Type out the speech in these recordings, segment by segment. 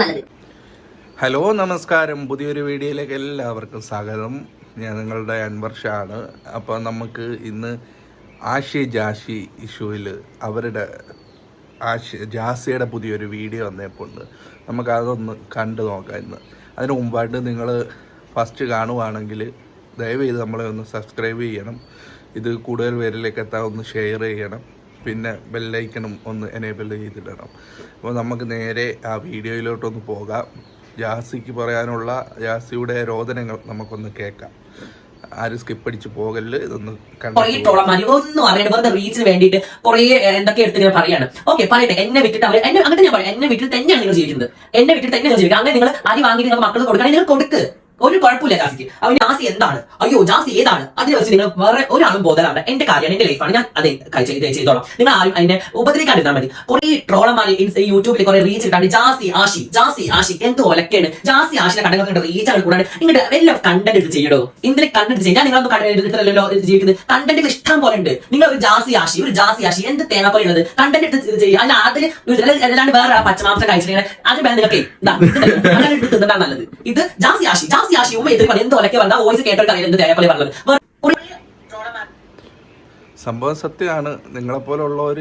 നല്ലത്. ഹലോ നമസ്കാരം. പുതിയൊരു വീഡിയോയിലേക്ക് എല്ലാവർക്കും സ്വാഗതം. ഞാൻ നിങ്ങളുടെ അൻവർ ഷാ ആണ് അപ്പോൾ നമുക്ക് ഇന്ന് ആഷി ജാഷി ഇഷ്യൂവിൽ അവരുടെ ആഷി ജാസിയുടെ പുതിയൊരു വീഡിയോ വന്നപ്പോണ്ട്. നമുക്ക് അതൊന്ന് കണ്ടു നോക്കാം ഇന്ന്. അതിന് മുമ്പായിട്ട് നിങ്ങൾ ഫസ്റ്റ് കാണുവാണെങ്കിൽ ദയവ് ചെയ്ത് നമ്മളെ ഒന്ന് സബ്സ്ക്രൈബ് ചെയ്യണം. ഇത് കൂടുതൽ പേരിലേക്ക് എത്താൻ ഒന്ന് ഷെയർ ചെയ്യണം. പിന്നെ ബെല്ലൈക്കണും ഒന്ന് എനേബിൾ ചെയ്തിടണം. അപ്പോൾ നമുക്ക് നേരെ ആ വീഡിയോയിലോട്ടൊന്ന് പോകാം. ജാസിക്ക് പറയാനുള്ള ജാസിയുടെ രോദനങ്ങൾ നമുക്കൊന്ന് കേൾക്കാം. ആരും സ്കിപ്പ് അടിച്ച് പോകൽ ഇതൊന്ന് ഒന്നും അറിയണ്ട വെറുതെ റീച്ചിന് വേണ്ടിയിട്ട് കുറെ എന്തൊക്കെ എടുത്ത് ഞാൻ പറയാണ്. ഓക്കെ പറയട്ടെ. എന്നെ വിട്ടിട്ട് അവർ എന്നെ അങ്ങനെ ഞാൻ പറയാം എന്നെ വിട്ടിട്ട് തന്നെയാണ് നിങ്ങൾ ജീവിക്കുന്നത്. എന്നെ വിട്ടിട്ട് തന്നെ ജീവിക്കുന്നത്. അങ്ങനെ നിങ്ങൾ അരി വാങ്ങി നിങ്ങൾ മക്കൾ കൊടുക്കണം. നിങ്ങൾ കൊടുക്ക്. ഒരു കുഴപ്പമില്ല ജാസിക്ക്. അവൻ ജാസി എന്താണ്? അയ്യോ ജാസി ഏതാണ്? അതിനെ വെച്ച് നിങ്ങൾ വേറെ ഒരാളും ബോധനാണ് എന്റെ കാര്യമാണ് എന്റെ ലൈഫാണ് ഞാൻ അത് ഇത് ചെയ്തോളാം. നിങ്ങൾ ആരും അതിനെ ഉപദ്രവിക്കാണ്ടിരുന്നാൽ മതി. കുറെ ട്രോളർമാർ യൂട്യൂബിൽ കുറെ റീച്ച് കിട്ടാണ്ട് ജാസി ആഷി ജാസി ആഷി എന്തോ ഒലക്കേണ്. ജാസി ആഷിനെ കണ്ടങ്ങൾ റീച്ച് ആണ് കൂടാണ്ട്. നിങ്ങളുടെ വെല്ല കണ്ടന്റ് ഇത് ചെയ്യടോ. ഇതിൽ കണ്ടന്റ് ചെയ്യാൻ നിങ്ങളൊന്നും കണ്ടല്ലോ ജീവിക്കുന്നത്. കണ്ടന്റ് ഇഷ്ടം പോലെ ഉണ്ട്. നിങ്ങൾ ഒരു ജാസി ആഷി ഒരു ജാസി ആഷി എന്ത് തേങ്ങ പോലെ ഉള്ളത്? കണ്ടന്റ് എടുത്ത് ചെയ്യുക അല്ല അതിൽ അല്ലാണ്ട് വേറെ പച്ചമാംസം കഴിച്ചിട്ടുണ്ടെങ്കിൽ അത് വേണം നിങ്ങൾക്ക് അങ്ങനെ നല്ലത്. ഇത് ജാസി ആഷി ജാസി ആഷി സത്യമാണ്. നിങ്ങളെ ഒലക്കെ പറഞ്ഞാൽ വോയിസ് പറഞ്ഞത് സംഭവം സത്യമാണ്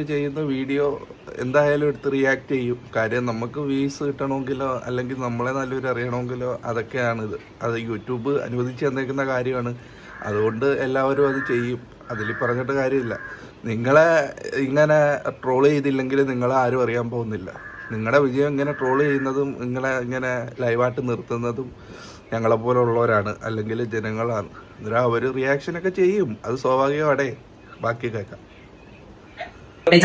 ചെയ്യുന്ന വീഡിയോ എന്തായാലും എടുത്ത് റിയാക്ട് ചെയ്യും. കാര്യം നമുക്ക് വ്യൂസ് കിട്ടണമെങ്കിലോ അല്ലെങ്കിൽ നമ്മളെ നല്ലൊരു അറിയണമെങ്കിലോ അതൊക്കെയാണിത് അത് യൂട്യൂബ് അനുവദിച്ച് തന്നേക്കുന്ന കാര്യമാണ്. അതുകൊണ്ട് എല്ലാവരും അത് ചെയ്യും. അതിൽ പറഞ്ഞിട്ട് കാര്യമില്ല. നിങ്ങളെ ഇങ്ങനെ ട്രോൾ ചെയ്തില്ലെങ്കിൽ നിങ്ങളെ ആരും അറിയാൻ പോകുന്നില്ല. നിങ്ങളുടെ വിജയം ഇങ്ങനെ ട്രോൾ ചെയ്യുന്നതും നിങ്ങളെ ഇങ്ങനെ ലൈവായിട്ട് നിർത്തുന്നതും ഞങ്ങളെപ്പോലുള്ളവരാണ്. അല്ലെങ്കിൽ ജനങ്ങളാണ്. എന്നിട്ട് അവർ റിയാക്ഷനൊക്കെ ചെയ്യും. അത് സ്വാഭാവികമാടേ ബാക്കി കേൾക്കാം.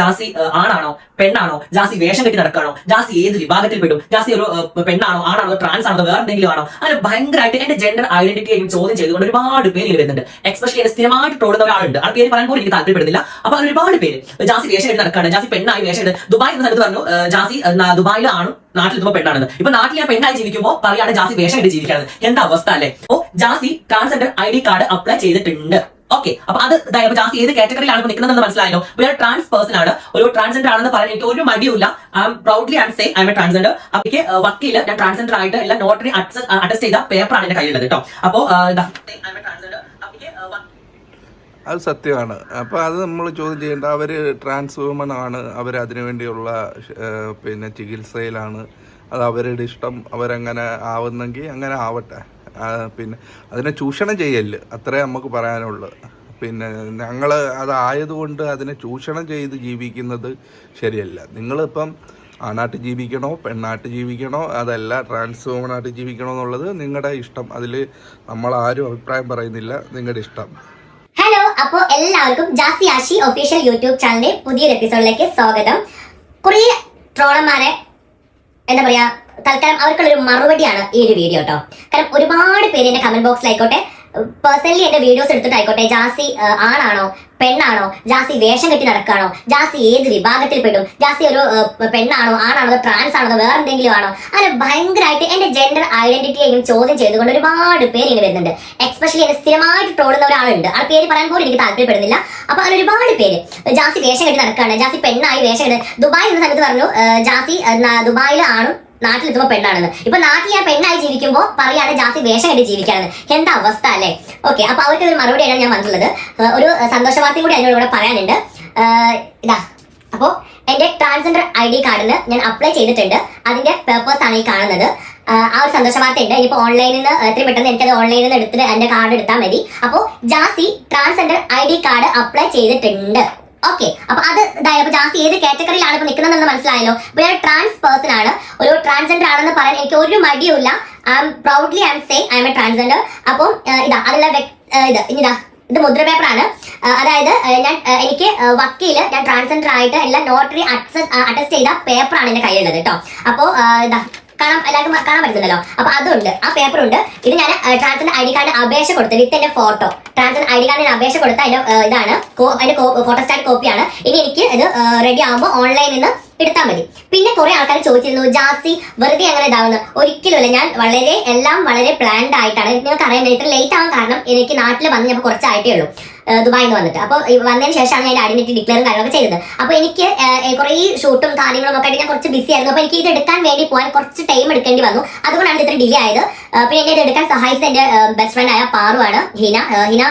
ജാസി ആണാണോ പെണ്ണാണോ ജാസി വേഷം കെട്ടി നടക്കാണോ ജാസി ഏത് വിഭാഗത്തിൽ പെടും ജാസി ഒരു പെണ്ണാണോ ആണാണോ ട്രാൻസ് ആണോ വേറെ എന്തെങ്കിലും ആണോ അങ്ങനെ ഭയങ്കരമായിട്ട് എന്റെ ജെൻഡർ ഐഡന്റിറ്റി ചോദ്യം ചെയ്തുകൊണ്ട് ഒരുപാട് പേര് വരുന്നുണ്ട്. എക്സ്പെഷ്യലി എന്നെ സ്ഥിരമായിട്ട് ട്രോളുന്ന ഒരാളുണ്ട്. ആ പേര് പറയാൻ പോലും എനിക്ക് താല്പര്യപ്പെടുന്നില്ല. അപ്പൊ ഒരുപാട് പേര്. ജാസി വേഷം കെട്ടി നടക്കാണ് ജാസി പെണ്ണായി വേഷം എടുത്ത് ദുബായ് എന്ന സ്ഥലത്ത് പറഞ്ഞു ജാസി ദുബായിലാണ് നാട്ടിൽ എത്തുമ്പോൾ പെണ്ണാണെന്ന്. ഇപ്പൊ നാട്ടിൽ ഞാൻ പെണ്ണായി ജീവിക്കുമ്പോൾ പറയാണ് ജാസി വേഷം കെട്ടി ജീവിക്കാണ് എന്താ അവസ്ഥ അല്ലേ? ഓ Jasi transgender I D card apply ചെയ്തിട്ടുണ്ട്. ഓക്കെ അപ്പൊ അത് ജാസ്തി ഏത് കാറ്റഗറിയിലാണ് ഇപ്പൊ നിൽക്കുന്നതെന്ന് മനസ്സിലായല്ലോ. വേറെ ട്രാൻസ് പേഴ്സൺ ആണ്. ഒരു ട്രാൻസ്ജെൻഡർ ആണെന്ന് പറയാൻ എനിക്ക് ഒരു മടിയുമില്ല I'm proudly and say I'm a transgender അപ്പൊ വക്കീൽ ഞാൻ ട്രാൻസ്ജെൻഡർ ആയിട്ട് എല്ലാം നോട്ടറി അഡ്ജസ്റ്റ് ചെയ്ത പേപ്പറാണ് എന്റെ കയ്യിലുള്ളത് കേട്ടോ അപ്പോ അത് സത്യമാണ്. അപ്പോൾ അത് നമ്മൾ ചോദ്യം ചെയ്യേണ്ട അവർ ട്രാൻസ് വുമൺ ആണ്. അവർ അതിനുവേണ്ടിയുള്ള വേണ്ടിയുള്ള പിന്നെ ചികിത്സയിലാണ്. അത് അവരുടെ ഇഷ്ടം. അവരങ്ങനെ ആവുന്നെങ്കിൽ അങ്ങനെ ആവട്ടെ. പിന്നെ അതിനെ ചൂഷണം ചെയ്യൽ അത്രേ നമുക്ക് പറയാനുള്ളൂ. പിന്നെ ഞങ്ങൾ അതായതുകൊണ്ട് അതിനെ ചൂഷണം ചെയ്ത് ജീവിക്കുന്നത് ശരിയല്ല. നിങ്ങളിപ്പം ആണാട്ട് ജീവിക്കണോ പെണ്ണാട്ട് ജീവിക്കണോ അതല്ല ട്രാൻസ് ആയിട്ട് ജീവിക്കണോ എന്നുള്ളത് നിങ്ങളുടെ ഇഷ്ടം. അതിൽ നമ്മൾ ആരും അഭിപ്രായം പറയുന്നില്ല നിങ്ങളുടെ ഇഷ്ടം. ഹലോ അപ്പോൾ എല്ലാവർക്കും ജാസി ആഷി ഒഫീഷ്യൽ യൂട്യൂബ് ചാനലിന്റെ പുതിയൊരു എപ്പിസോഡിലേക്ക് സ്വാഗതം. കുറേ ട്രോളന്മാരെ എന്താ പറയാ തൽക്കാലം അവർക്കുള്ളൊരു മറുപടിയാണ് ഈ ഒരു വീഡിയോ കേട്ടോ കാരണം ഒരുപാട് പേര് എന്റെ കമന്റ് ബോക്സിലായിക്കോട്ടെ പേഴ്സണലി എന്റെ വീഡിയോസ് എടുത്തിട്ടായിക്കോട്ടെ ജാസി ആണാണോ പെണ്ണാണോ ജാസി വേഷം കെട്ടി നടക്കാണോ ജാസി ഏത് വിഭാഗത്തിൽ പെടും ജാസി ഒരു പെണ്ണാണോ ആണാണോ ട്രാൻസ് ആണോ വേറെ എന്തെങ്കിലും ആണോ അങ്ങനെ ഭയങ്കരമായിട്ട് എന്റെ ജെൻഡർ ഐഡന്റിറ്റിയെയും ചോദ്യം ചെയ്തുകൊണ്ട് ഒരുപാട് പേര് ഇങ്ങനെ വരുന്നുണ്ട്. എക്സ്പെഷ്യലി എന്നെ സ്ഥിരമായിട്ട് ട്രോളുന്ന ഒരാളുണ്ട്. ആ പേര് പറയാൻ പോലും എനിക്ക് താല്പര്യപ്പെടുന്നില്ല. അപ്പൊ അങ്ങനെ ഒരുപാട് പേര് ജാസി വേഷം കെട്ടി നടക്കാണ് ജാസി പെണ്ണായി വേഷം കെട്ടി ദുബായ് എന്ന സമയത്ത് പറഞ്ഞു ജാസി ദുബായിൽ ആണ് നാട്ടിലെത്തുമ്പോൾ പെണ്ണാണെന്ന്. ഇപ്പൊ നാട്ടിൽ ഞാൻ പെണ്ണായി ജീവിക്കുമ്പോൾ പറയാണ് ജാസി വേഷം കെട്ടി ജീവിക്കാണെന്ന്. എന്താ അവസ്ഥ അല്ലേ? ഓക്കെ അപ്പൊ അവർക്ക് ഒരു മറുപടിയാണ് ഞാൻ വന്നിട്ടുള്ളത്. ഒരു സന്തോഷ വാർത്തയും കൂടി അതിനോട് ഇവിടെ പറയാനുണ്ട്. ഇതാ. അപ്പോ എന്റെ ട്രാൻസ്ജെൻഡർ ഐ ഡി കാർഡിന് ഞാൻ അപ്ലൈ ചെയ്തിട്ടുണ്ട്. അതിന്റെ പേപ്പേഴ്സ് ആണ് ഈ കാണുന്നത്. ആ, ഒരു സന്തോഷ വാർത്ത ഉണ്ട് ഇനിയിപ്പോ ഓൺലൈനിൽ നിന്ന് എത്രയും പെട്ടെന്ന് എനിക്കത് ഓൺലൈനിൽ നിന്ന് എടുത്തിട്ട് എന്റെ കാർഡ് എടുത്താൽ മതി. അപ്പോ Jasi transgender I D card apply ചെയ്തിട്ടുണ്ട്. ഓക്കെ അപ്പൊ അത് ഇതായി അപ്പൊ ജാസ്തി ഏത് കാറ്റഗറിയിലാണ് ഇപ്പൊ നിൽക്കുന്നതെന്ന് മനസ്സിലായല്ലോ? അപ്പൊ ഞാൻ ട്രാൻസ് പേഴ്സൺ ആണ്. ഒരു ട്രാൻസ്ജെൻഡർ ആണെന്ന് പറയാൻ എനിക്ക് ഒരു മടിയുമില്ല I am proudly I am say I am a transgender അപ്പം ഇതാ അതിലുള്ള ഇത് ഇനിതാ ഇത് മുദ്ര പേപ്പറാണ് അതായത് ഞാൻ എനിക്ക് വക്കീൽ ഞാൻ ട്രാൻസ്ജെൻഡർ ആയിട്ട് എല്ലാം നോട്ടറി അറ്റസ്റ്റ് ചെയ്ത പേപ്പറാണ് എന്റെ കയ്യിലുള്ളത് കേട്ടോ. അപ്പോ ഇതാ കാണാൻ എല്ലാവർക്കും കാണാൻ പറ്റുന്നുണ്ടല്ലോ അപ്പൊ അതുണ്ട്. ആ പേപ്പർ ഉണ്ട്. ഇത് ഞാൻ ട്രാൻസ്ജെൻഡർ ഐ ഡി കാർഡിന് അപേക്ഷ കൊടുത്തത്. വിത്ത് എന്റെ ഫോട്ടോ ട്രാൻസ്ജെൻഡർ ഐ ഡി കാർഡിന് അപേക്ഷ കൊടുത്ത അതിന്റെ ഇതാണ്. അതിന്റെ ഫോട്ടോ സ്റ്റാറ്റ് കോപ്പിയാണ് ഇനി എനിക്ക് ഇത് റെഡി ആകുമ്പോൾ ഓൺലൈനിൽ നിന്ന് എടുത്താൽ മതി. പിന്നെ കുറെ ആൾക്കാർ ചോദിച്ചിരുന്നു ജാസി വെറുതെ അങ്ങനെ ഇതാവുന്നു. ഒരിക്കലുമല്ല. ഞാൻ വളരെ എല്ലാം വളരെ പ്ലാൻഡ് ആയിട്ടാണ്. നിങ്ങൾക്ക് അറിയാൻ ഇത്ര ലേറ്റ് ആവാൻ കാരണം എനിക്ക് നാട്ടിൽ വന്ന് ഞാൻ കുറച്ചായിട്ടേ ഉള്ളൂ. ദുബായിൽ നിന്ന് വന്നിട്ട്. അപ്പോൾ വന്നതിന് ശേഷമാണ് ഞാൻ ഐഡന്റിറ്റി ഡിക്ലെയറും കാര്യങ്ങളൊക്കെ ചെയ്തത്. അപ്പോൾ എനിക്ക് കുറേ ഷൂട്ടും കാര്യങ്ങളും ഒക്കെ ആയിട്ട് ഞാൻ കുറച്ച് ബിസി ആയിരുന്നു. അപ്പോൾ എനിക്ക് ഇത് എടുക്കാൻ വേണ്ടി പോകാൻ കുറച്ച് ടൈം എടുക്കേണ്ടി വന്നു. അതുകൊണ്ടാണ് ഇത് ഇത്ര ഡിലേ ആയത്. പിന്നെ എന്നെ ഇത് എടുക്കാൻ സഹായിച്ചത് എന്റെ ബെസ്റ്റ് ഫ്രണ്ട് ആയ പാറുവാണ് ഹിന. ഹീന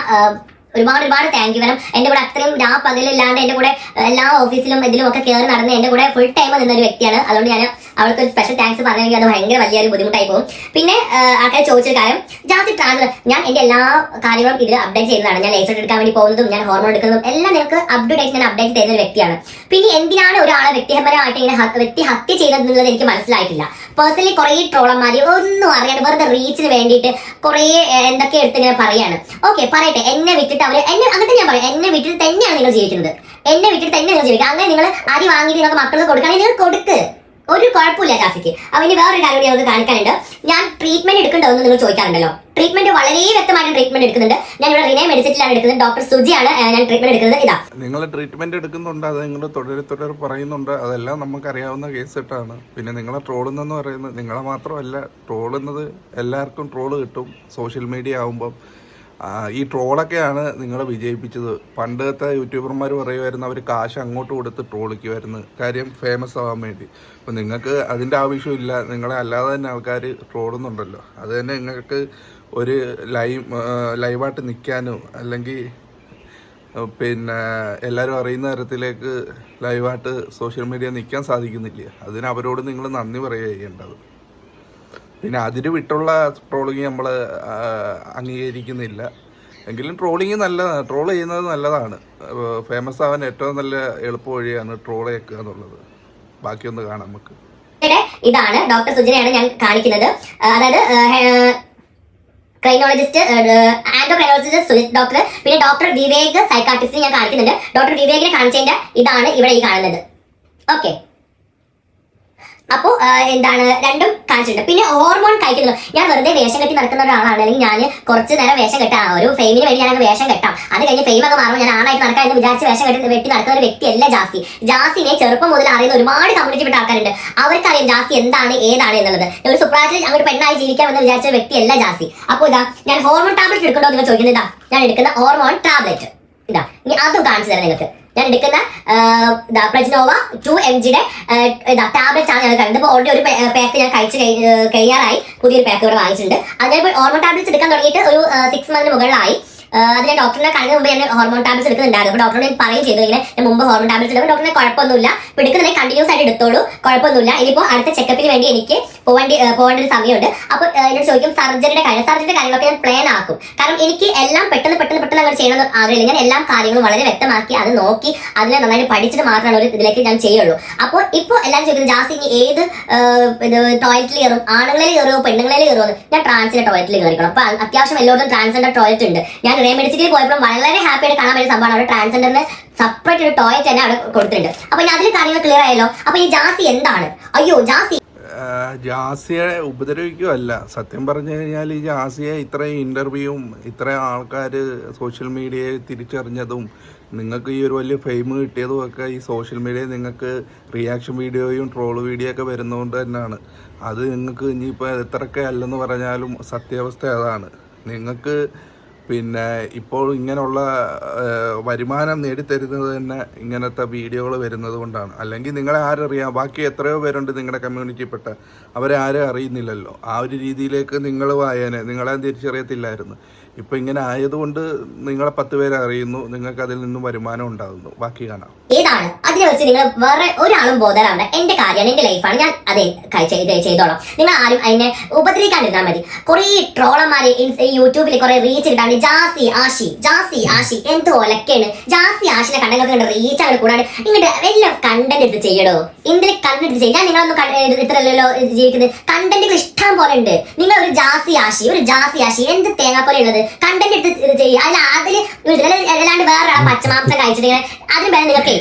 ഒരുപാട് ഒരുപാട് താങ്ക് യു കാരണം എന്റെ കൂടെ അത്രയും രാ പകലില്ലാണ്ട് എന്റെ കൂടെ എല്ലാ ഓഫീസിലും ഇതിലും ഒക്കെ കയറി നടന്ന് എന്റെ കൂടെ ഫുൾ ടൈം നിന്ന ഒരു വ്യക്തിയാണ്. അതുകൊണ്ട് ഞാൻ അവൾക്ക് ഒരു സ്പെഷ്യൽ താങ്ക്സ് പറഞ്ഞെങ്കിൽ അത് ഭയങ്കര വലിയൊരു ബുദ്ധിമുട്ടായി പോകും. പിന്നെ ആൾക്കാർ ചോദിച്ചൊരു കാര്യം. ജാസ്തി ട്രാൻസ്ഫർ ഞാൻ എന്റെ എല്ലാ കാര്യങ്ങളും ഇതിൽ അപ്ഡേറ്റ് ചെയ്യുന്നതാണ്. ഞാൻ ലേസർ എടുക്കാൻ വേണ്ടി പോകുന്നതും ഞാൻ ഹോർമോൺ എടുക്കുന്നതും എല്ലാം നിങ്ങൾക്ക് അപ്ഡേറ്റ് ഞാൻ അപ്ഡേറ്റ് തരുന്ന ഒരു വ്യക്തിയാണ്. പിന്നെ എന്തിനാണ് ഒരാളെ വ്യക്തിപരമായിട്ട് ഇങ്ങനെ വ്യക്തി ഹത്യ ചെയ്തതെന്നുള്ളത് എനിക്ക് മനസ്സിലായിട്ടില്ല. പേഴ്സണലി കുറേ ട്രോളന്മാർ ഒന്നും അറിയാണ്ട് വെറുതെ റീച്ചിന് വേണ്ടിയിട്ട് കുറേ എന്തൊക്കെ എടുത്ത് ഇങ്ങനെ പറയാണ്. ഓക്കെ പറയട്ടെ. എന്നെ വിട്ടിട്ട് അവർ എന്നെ അങ്ങനത്തെ ഞാൻ പറയാം. എന്നെ വിട്ടിട്ട് തന്നെയാണ് നിങ്ങൾ ജീവിക്കുന്നത്. എന്നെ വിട്ടിട്ട് തന്നെ നിങ്ങൾ ജീവിക്കുക. അങ്ങനെ നിങ്ങൾ അരി വാങ്ങിയിട്ട് നിങ്ങൾക്ക് മക്കൾക്ക് കൊടുക്കുകയാണെങ്കിൽ നിങ്ങൾ കൊടുക്ക്. ഒരു കുഴപ്പമില്ല ജാസിക്ക്. ഇനി വേറൊരു കാര്യം ഞങ്ങൾക്ക് കാണിക്കാനുണ്ട്. ഞാൻ ട്രീറ്റ്മെന്റ് എടുക്കണ്ടോ എന്ന് നിങ്ങൾ ചോദിക്കാറുണ്ടല്ലോ. ട്രീറ്റ്മെന്റ് വളരെ വ്യക്തമായിട്ട് ട്രീറ്റ്മെന്റ് എടുക്കുന്നുണ്ട്. ഞാൻ ഇവിടെ റിനേ മെഡിസിറ്റിലാണ് എടുക്കുന്നത്. ഡോക്ടർ സുജിയാണ് ഞാൻ ട്രീറ്റ്മെന്റ് എടുക്കുന്നത്. ഇതാ. നിങ്ങൾ ട്രീറ്റ്മെന്റ് എടുക്കുന്നുണ്ട്. അത് നിങ്ങൾ തുടരെ തുടരെ പറയുന്നുണ്ട്. അതെല്ലാം നമുക്ക് അറിയാവുന്ന കേസ് ഇട്ടാണ്. പിന്നെ നിങ്ങളെ ട്രോളുന്നെന്ന് പറയുന്നത് നിങ്ങളെ മാത്രമല്ല. ട്രോളുന്നത് എല്ലാവർക്കും ട്രോൾ കിട്ടും. സോഷ്യൽ മീഡിയ ആകുമ്പം ആ, ഈ ട്രോളൊക്കെയാണ് നിങ്ങളെ വിജയിപ്പിച്ചത്. പണ്ടത്തെ യൂട്യൂബർമാർ പറയുമായിരുന്നു അവർ കാശ് അങ്ങോട്ട് കൊടുത്ത് ട്രോളിക്കുമായിരുന്നു. കാര്യം ഫേമസ് ആവാൻ വേണ്ടി. അപ്പം നിങ്ങൾക്ക് അതിന്റെ ആവശ്യമില്ല. നിങ്ങളെ അല്ലാതെ തന്നെ ആൾക്കാർ ട്രോളുന്നുണ്ടല്ലോ. അത് തന്നെ നിങ്ങൾക്ക് ഒരു ലൈവ് ലൈവായിട്ട് നിൽക്കാനോ അല്ലെങ്കിൽ പിന്നെ എല്ലാവരും അറിയുന്ന തരത്തിലേക്ക് ലൈവായിട്ട് സോഷ്യൽ മീഡിയ നിൽക്കാൻ സാധിക്കുന്നില്ല. അതിന് അവരോട് നിങ്ങൾ നന്ദി പറയുക ചെയ്യേണ്ടത്. പിന്നെ അതിന് വിട്ടുള്ള ട്രോളിങ് നമ്മൾ അംഗീകരിക്കുന്നില്ല. എങ്കിലും ട്രോളിങ് നല്ലതാണ് ട്രോൾ ചെയ്യുന്നത് നല്ലതാണ്. ഫേമസ് ആവാൻ ഏറ്റവും നല്ല എളുപ്പ വഴിയാണ് ട്രോൾ ചെയ്യുക എന്നുള്ളത്. ബാക്കിയൊന്ന് കാണാം നമുക്ക്. ഇതാണ് ഡോക്ടർ സുജനയാണ് ഞാൻ കാണിക്കുന്നത്. അതായത് ക്രൈനോളജിസ്റ്റ് സുജിത് ഡോക്ടർ. പിന്നെ ഡോക്ടർ വിവേക് സൈക്കാട്രിസ്റ്റിനെ ഞാൻ കാണിക്കുന്നുണ്ട്. ഡോക്ടർ വിവേകിനെ കാണിച്ചതിന്റെ ഇതാണ് ഇവിടെ ഈ കാണുന്നത്. ഓക്കെ. അപ്പോ എന്താണ് രണ്ടും കാണിച്ചിട്ടുണ്ട്. പിന്നെ ഹോർമോൺ കഴിക്കുന്നത്. ഞാൻ വെറുതെ വേഷം കെട്ടി നടക്കുന്ന ഒരാളാണ്. അല്ലെങ്കിൽ ഞാൻ കുറച്ച് നേരം വേഷം കെട്ടാം. ഒരു ഫെയിമിന് വേണ്ടി ഞാൻ വേഷം കെട്ടാം. അത് കഴിഞ്ഞ് ഫെയിം ഒക്കെ മാറുമ്പോൾ ഞാൻ ആളായിട്ട് നടക്കാം എന്ന് വിചാരിച്ച് വേഷം കെട്ടി വെട്ടി നടക്കുന്ന ഒരു വ്യക്തിയല്ല ജാസ്തി. ജാസിനെ ചെറുപ്പം മുതൽ അറിയുന്ന ഒരുപാട് കമ്മ്യൂണിറ്റി പെട്ട ആൾക്കാരുണ്ട്. അവർക്കറിയാം ജാസ്തി എന്താണ് ഏതാണ് എന്നുള്ളത്. ഒരു സുപ്രാറ്റിൽ അങ്ങോട്ട് പെണ്ണായി ജീവിക്കാമെന്ന് വിചാരിച്ച ഒരു വ്യക്തിയല്ല ജാസി അപ്പോൾ ഇതാ ഞാൻ ഹോർമോൺ ടാബ്ലറ്റ് എടുക്കണ്ടോ നിങ്ങൾ ചോദിക്കുന്നത് ഇതാ. ഞാൻ എടുക്കുന്ന ഹോർമോൺ ടാബ്ലറ്റ് ഇതാ അതും കാണിച്ചു തരാം നിങ്ങൾക്ക്. ഞാൻ എടുക്കുന്ന പ്രജ്നോവ ടു എം ജിയുടെ ടാബ്ലറ്റ് ആണ് ഞാൻ കണ്ടത്. ഓൾറെഡി ഒരു പാക്ക് ഞാൻ കഴിച്ച് കഴിയാറായി. പുതിയൊരു പാക്ക് ഇവിടെ വാങ്ങിച്ചിട്ടുണ്ട്. അതിനിപ്പോൾ ഹോർമോൺ ടാബ്ലറ്റ്സ് എടുക്കാൻ തുടങ്ങിയിട്ട് ഒരു സിക്സ് മന്തിന് മുകളിലായി. അത് ഞാൻ ഡോക്ടറിനെ കഴിഞ്ഞ മുമ്പ് ഞാൻ ഹോർമോൺ ടാബ്ലറ്റ്സ് എടുക്കുന്നുണ്ടായിരുന്നു. അപ്പോൾ ഡോക്ടറിനെ പറയും ചെയ്തു. ഇങ്ങനെ മുമ്പ് ഹോർമോൺ ടാബ്ലറ്റ്സ് എടുക്കുമ്പോൾ ഡോക്ടറിനെ കുഴപ്പമൊന്നുമില്ല. ഇപ്പോൾ എടുക്കുന്നതിന് കണ്ടിന്യൂസ് ആയിട്ട് എടുത്തോളൂ. കുഴപ്പമൊന്നുമില്ല. ഇനിയിപ്പോൾ അടുത്ത ചെക്കപ്പിന് വേണ്ടി എനിക്ക് പോകേണ്ടി പോകേണ്ട ഒരു സമയമുണ്ട്. അപ്പോൾ എന്നോട് ചോദിക്കും സർജറിയുടെ കാര്യം സർജറിയുടെ കാര്യങ്ങളൊക്കെ ഞാൻ പ്ലാൻ ആക്കും. കാരണം എനിക്ക് എല്ലാം പെട്ടെന്ന് പെട്ടെന്ന് പെട്ടെന്ന് അങ്ങനെ ചെയ്യണമെന്ന് ആഗ്രഹമില്ല. ഞാൻ എല്ലാ കാര്യങ്ങളും വളരെ വ്യക്തമാക്കി അത് നോക്കി അതിനെ നന്നായിട്ട് പഠിച്ചിട്ട് മാത്രമാണ് ഒരു ഇതിലേക്ക് ഞാൻ ചെയ്യുള്ളൂ. അപ്പോൾ ഇപ്പോൾ എല്ലാവരും ചോദിക്കുന്നത് ജാസി ഇനി ഏത് ടോയ്ലറ്റിൽ കയറും? ആണുങ്ങളിൽ കയറുമോ പെണ്ണുങ്ങളിൽ കയറുമോ ഞാൻ ട്രാൻസിന്റെ ടോയ്ലറ്റിൽ കയറിക്കണം അപ്പോൾ അത്യാവശ്യം എല്ലായിടത്തും ട്രാൻസ്ജെൻഡർ ടോയ്ലറ്റ് ഉണ്ട്. ഞാൻ റേ മെഡിസിനിൽ പോയപ്പോൾ വളരെ ഹാപ്പി ആയിട്ട് കാണാൻ പറ്റിയ സംഭവമാണ്. അവിടെ ട്രാൻസിന്റെ സെപ്പറേറ്റ് ഒരു ടോയ്ലറ്റ് തന്നെ അവിടെ കൊടുത്തിട്ടുണ്ട്. അപ്പൊ അതിൽ കാര്യങ്ങൾ ക്ലിയർ ആയല്ലോ? അപ്പൊ ഈ ജാസി എന്താണ്? അയ്യോ ജാസി ജാസിയെ ഉപദ്രവിക്കുകയല്ല. സത്യം പറഞ്ഞു കഴിഞ്ഞാൽ ഈ ജാസിയെ ഇത്രയും ഇന്റർവ്യൂവും ഇത്രയും ആൾക്കാർ സോഷ്യൽ മീഡിയയെ തിരിച്ചറിഞ്ഞതും നിങ്ങൾക്ക് ഈ ഒരു വലിയ ഫെയിം കിട്ടിയതും ഒക്കെ ഈ സോഷ്യൽ മീഡിയയിൽ നിങ്ങൾക്ക് റിയാക്ഷൻ വീഡിയോയും ട്രോൾ വീഡിയോ ഒക്കെ വരുന്നതുകൊണ്ട് തന്നെയാണ്. അത് നിങ്ങൾക്ക് ഇനിയിപ്പോൾ എത്രയൊക്കെ അല്ലെന്ന് പറഞ്ഞാലും സത്യാവസ്ഥ അതാണ്. നിങ്ങൾക്ക് പിന്നെ ഇപ്പോൾ ഇങ്ങനെയുള്ള വരുമാനം നേടിത്തരുന്നത് തന്നെ ഇങ്ങനത്തെ വീഡിയോകൾ വരുന്നത് കൊണ്ടാണ്. അല്ലെങ്കിൽ നിങ്ങളെ ആരറിയാം ബാക്കി എത്രയോ പേരുണ്ട് നിങ്ങളുടെ കമ്മ്യൂണിറ്റിയിൽപ്പെട്ട. അവരെ ആരും അറിയുന്നില്ലല്ലോ. ആ ഒരു രീതിയിലേക്ക് നിങ്ങൾ വായനെ. നിങ്ങളെ തിരിച്ചറിയത്തില്ലായിരുന്നു. ഇപ്പം ഇങ്ങനെ ആയതുകൊണ്ട് നിങ്ങളെ പത്ത് പേരെ അറിയുന്നു നിങ്ങൾക്ക് അതിൽ നിന്നും വരുമാനം ഉണ്ടാകുന്നു. ബാക്കി കാണാം. ഏതാണ്? അതിനെ വെച്ച് നിങ്ങൾ വേറെ ഒരാളും ബോധനാവണ്ട എന്റെ കാര്യമാണ് എന്റെ ലൈഫാണ് ഞാൻ അത് ചെയ്തോളാം. നിങ്ങൾ ആരും അതിനെ ഉപദ്രവിക്കാണ്ടിരുന്നാൽ മതി. കുറെ ട്രോളന്മാര് ഇൻസ്- യൂട്യൂബിൽ കുറെ റീച്ച് കിട്ടാണ്ട് ജാസി ആഷി ജാസി ആഷി എന്ത് ഒലക്കാണ് ജാസി ആഷിനെ കണ്ടെങ്കിൽ റീച്ച് ആണ് കൂടാണ് ഇങ്ങോട്ട് എല്ലാം കണ്ടന്റ് എടുത്ത് ചെയ്യടോ. ഇന്ത്യയിൽ കണ്ടന്റ് ചെയ്യും? ഞാൻ നിങ്ങളൊന്നും ഇത്രയല്ലോ ജീവിക്കുന്നത്. കണ്ടന്റുകൾ ഇഷ്ടം പോലെ ഉണ്ട്. നിങ്ങൾ ഒരു ജാസി ആഷി ഒരു ജാസി ആഷി എന്ത് തേങ്ങാ ഉള്ളത്? കണ്ടന്റ് എടുത്ത് ഇത് ചെയ്യുക അതിൽ അതിൽ അല്ലാണ്ട് വേറെ പച്ചമാംസം കഴിച്ചിട്ട് ഇങ്ങനെ അതിന് പേരെ നിങ്ങൾക്ക്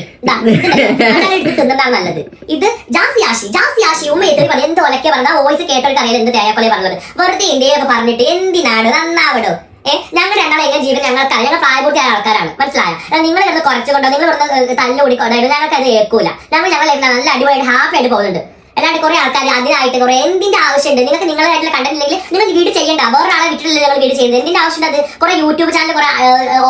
എടുത്ത് നല്ലത്. ഇത് ജാസി ആഷി ജാസി ആഷി ഉമ്മ എത്തിരി പറഞ്ഞു എന്ത് ഒലക്കെ പറഞ്ഞാൽ വോയിസ് കേട്ടവർക്ക് അറിയാൻ എന്ത് തേങ്ങാക്കൊലയെ പറഞ്ഞത്. വെറുതെ ഇന്ത്യയൊക്കെ പറഞ്ഞിട്ട് എന്തിനാണ് നന്നാവടോ ഏ ഞങ്ങൾ രണ്ടാളെ എങ്ങനെ ജീവിതം ഞങ്ങൾക്കാണ് ഞങ്ങൾ പ്രായപൂർത്തിയായ ആൾക്കാരാണ്. മനസ്സിലായ? അല്ല നിങ്ങൾ ഇവിടുന്ന് കുറച്ചുകൊണ്ടോ നിങ്ങൾ ഇവിടുന്ന് തല്ലുകൂടിക്കൊണ്ടോ ഞങ്ങൾക്ക് അത് ഏൽക്കൂല. ഞങ്ങൾ ഞങ്ങൾ നല്ല അടിപൊളിയായിട്ട് ഹാപ്പി ആയിട്ട് പോകുന്നുണ്ട്. അല്ലാണ്ട് കുറെ ആൾക്കാർ അതിനായിട്ട് കുറെ എന്തിന്റെ ആവശ്യമുണ്ട്? നിങ്ങൾക്ക് നിങ്ങളായിട്ടുള്ള കണ്ടന്റ് ഇല്ലെങ്കിൽ നിങ്ങൾ വീട് ചെയ്യേണ്ട. വേറൊരാളെ വീട്ടിലല്ലേ നിങ്ങൾ വീട് ചെയ്യുന്നത്. എന്തിന്റെ ആവശ്യമുണ്ട് അത്? കുറെ യൂട്യൂബ് ചാനൽ കുറെ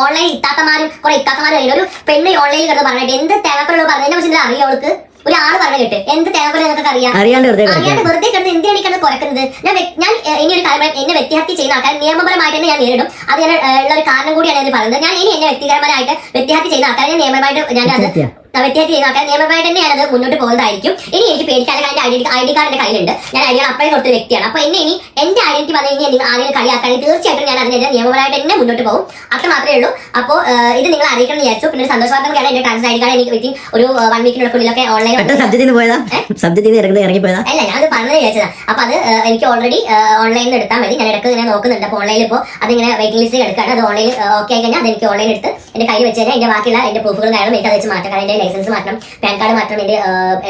ഓൺലൈൻ ഇത്താത്തമാരും കുറെ ഇത്താത്തമാരും അറിയില്ല ഒരു പെണ്ണ് ഓൺലൈനിൽ കിടന്ന് പറഞ്ഞിട്ട് എന്ത് തേങ്ങക്കുള്ള പറഞ്ഞതിനെ കുറിച്ച് അറിയാം അവൾക്ക്? ഒരു ആൾ പറഞ്ഞു കേട്ട്. എന്ത് തേങ്ങക്കുള്ള നിങ്ങൾക്ക് അറിയാം? അറിയാണ്ട് വെറുതെ കിടന്ന് എന്തിനാണ് ഈ കിടന്ന് കുറക്കുന്നത് ഞാൻ ഞാൻ ഇനി ഒരു കാര്യം എന്നെ വ്യക്തിഹത്യ ചെയ്യുന്ന ആൾക്കാർ നിയമപരമായിട്ട് തന്നെ ഞാൻ നേരിടും. അത് ഞാൻ ഉള്ള ഒരു കാരണം കൂടിയാണ് ഞാൻ പറയുന്നത്. ഞാൻ ഇനി എന്നെ വ്യക്തിപരമായിട്ട് വ്യക്തിഹത്യ ചെയ്യുന്ന ആൾക്കാരെ ഞാൻ നിയമപരമായിട്ട് ഞാൻ അത് ചെയ്യുന്ന ആൾക്കാർ നിയമപരമായിട്ട് തന്നെയാണ് അത് മുന്നോട്ട് പോകുന്നതായിരിക്കും. ഇനി എനിക്ക് പേടിക്കാതെ എന്റെ ഐഡി ഐ ഡി കാർഡ് കയ്യിലുണ്ട്. ഞാൻ ഐ ഡി അപ്ലൈ കൊടുത്ത വ്യക്തിയാണ്. അപ്പോൾ എന്നെ ഇനി എന്റെ ഐഡന്റിറ്റി വന്നു കഴിഞ്ഞാൽ നിങ്ങൾ ആരെങ്കിലും കളിയാക്കുകയാണെങ്കിൽ തീർച്ചയായിട്ടും ഞാൻ അതിനെതിരെ നിയമപരമായിട്ട് തന്നെ മുന്നോട്ട് പോകും. അത്ര മാത്രമേ ഉള്ളൂ. അപ്പോൾ ഇത് നിങ്ങൾ അറിയിക്കണം എന്ന് വിചാരിച്ചു. പിന്നെ ഒരു എന്റെ ട്രാൻസ്ഫർ ഐ ഡി കാർഡ് എനിക്ക് within ഒരു വൺ വീക്കിനുള്ളിലൊക്കെ ഓൺലൈൻ സബ്ജക്റ്റിന് പോയതാ? സബ്ജക്റ്റിൽ നിന്ന് ഇറങ്ങി ഇറങ്ങിപ്പോയതാ അല്ല ഞാനത് പറഞ്ഞത് വിചാരിച്ചതാ. അപ്പൊ അത് എനിക്ക് ഓൾറെഡി ഓൺലൈനിൽ എടുത്താൽ മതി. ഞാൻ ഇടയ്ക്ക് ഇങ്ങനെ നോക്കുന്നുണ്ട്. അപ്പൊ ഓൺലൈനിൽ ഇപ്പോൾ അതിങ്ങനെ വെയിറ്റിംഗ് ലിസ്റ്റിൽ എടുക്കാണ് അത് ഓൺലൈൻ ഓക്കെ ആയി കഴിഞ്ഞാൽ അത് എനിക്ക് ഓൺലൈൻ എടുത്ത് എന്റെ കയ്യിൽ വെച്ച് കഴിഞ്ഞാൽ എന്റെ ബാക്കിയുള്ള എന്റെ പ്രൂഫുകൾ കാര്യങ്ങളും എനിക്ക് അത് വെച്ച് മാറ്റാൻ കാരണം എന്റെ ലൈസൻസ് മാറ്റണം പാൻ കാർഡ് മാറ്റണം എന്റെ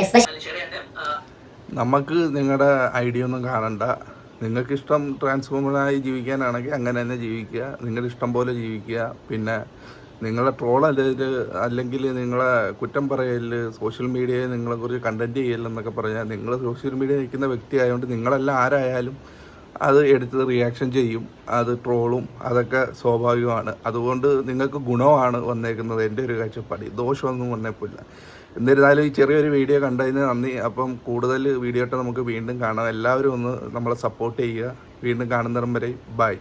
എക്സ്പെഷ്യൽ നമുക്ക് നിങ്ങളുടെ ഐഡിയ ഒന്നും കാണണ്ട. നിങ്ങൾക്ക് ഇഷ്ടം ട്രാൻസ്ഫോമറായി ജീവിക്കാനാണെങ്കിൽ അങ്ങനെ തന്നെ ജീവിക്കുക. നിങ്ങളുടെ ഇഷ്ടം പോലെ ജീവിക്കുക. പിന്നെ നിങ്ങളെ ട്രോൾ അല്ലെങ്കിൽ നിങ്ങളെ കുറ്റം പറയൽ സോഷ്യൽ മീഡിയയിൽ നിങ്ങളെക്കുറിച്ച് കണ്ടന്റ് ചെയ്യലെന്നൊക്കെ പറഞ്ഞാൽ നിങ്ങൾ സോഷ്യൽ മീഡിയ നിൽക്കുന്ന വ്യക്തി ആയതുകൊണ്ട് നിങ്ങളെല്ലാം ആരായാലും അത് എടുത്ത് റിയാക്ഷൻ ചെയ്യും അത് ട്രോളും അതൊക്കെ സ്വാഭാവികമാണ്. അതുകൊണ്ട് നിങ്ങൾക്ക് ഗുണമാണ് വന്നേക്കുന്നത് എന്റെ ഒരു കാഴ്ചപ്പാട്. ദോഷമൊന്നും വന്നേപ്പില്ല. എന്നിരുന്നാലും ഈ ചെറിയൊരു വീഡിയോ കണ്ടതിന് നന്ദി. അപ്പം കൂടുതൽ വീഡിയോ ആയിട്ട് നമുക്ക് വീണ്ടും കാണാം. എല്ലാവരും ഒന്ന് നമ്മളെ സപ്പോർട്ട് ചെയ്യുക. വീണ്ടും കാണുന്നിടം വരെ ബൈ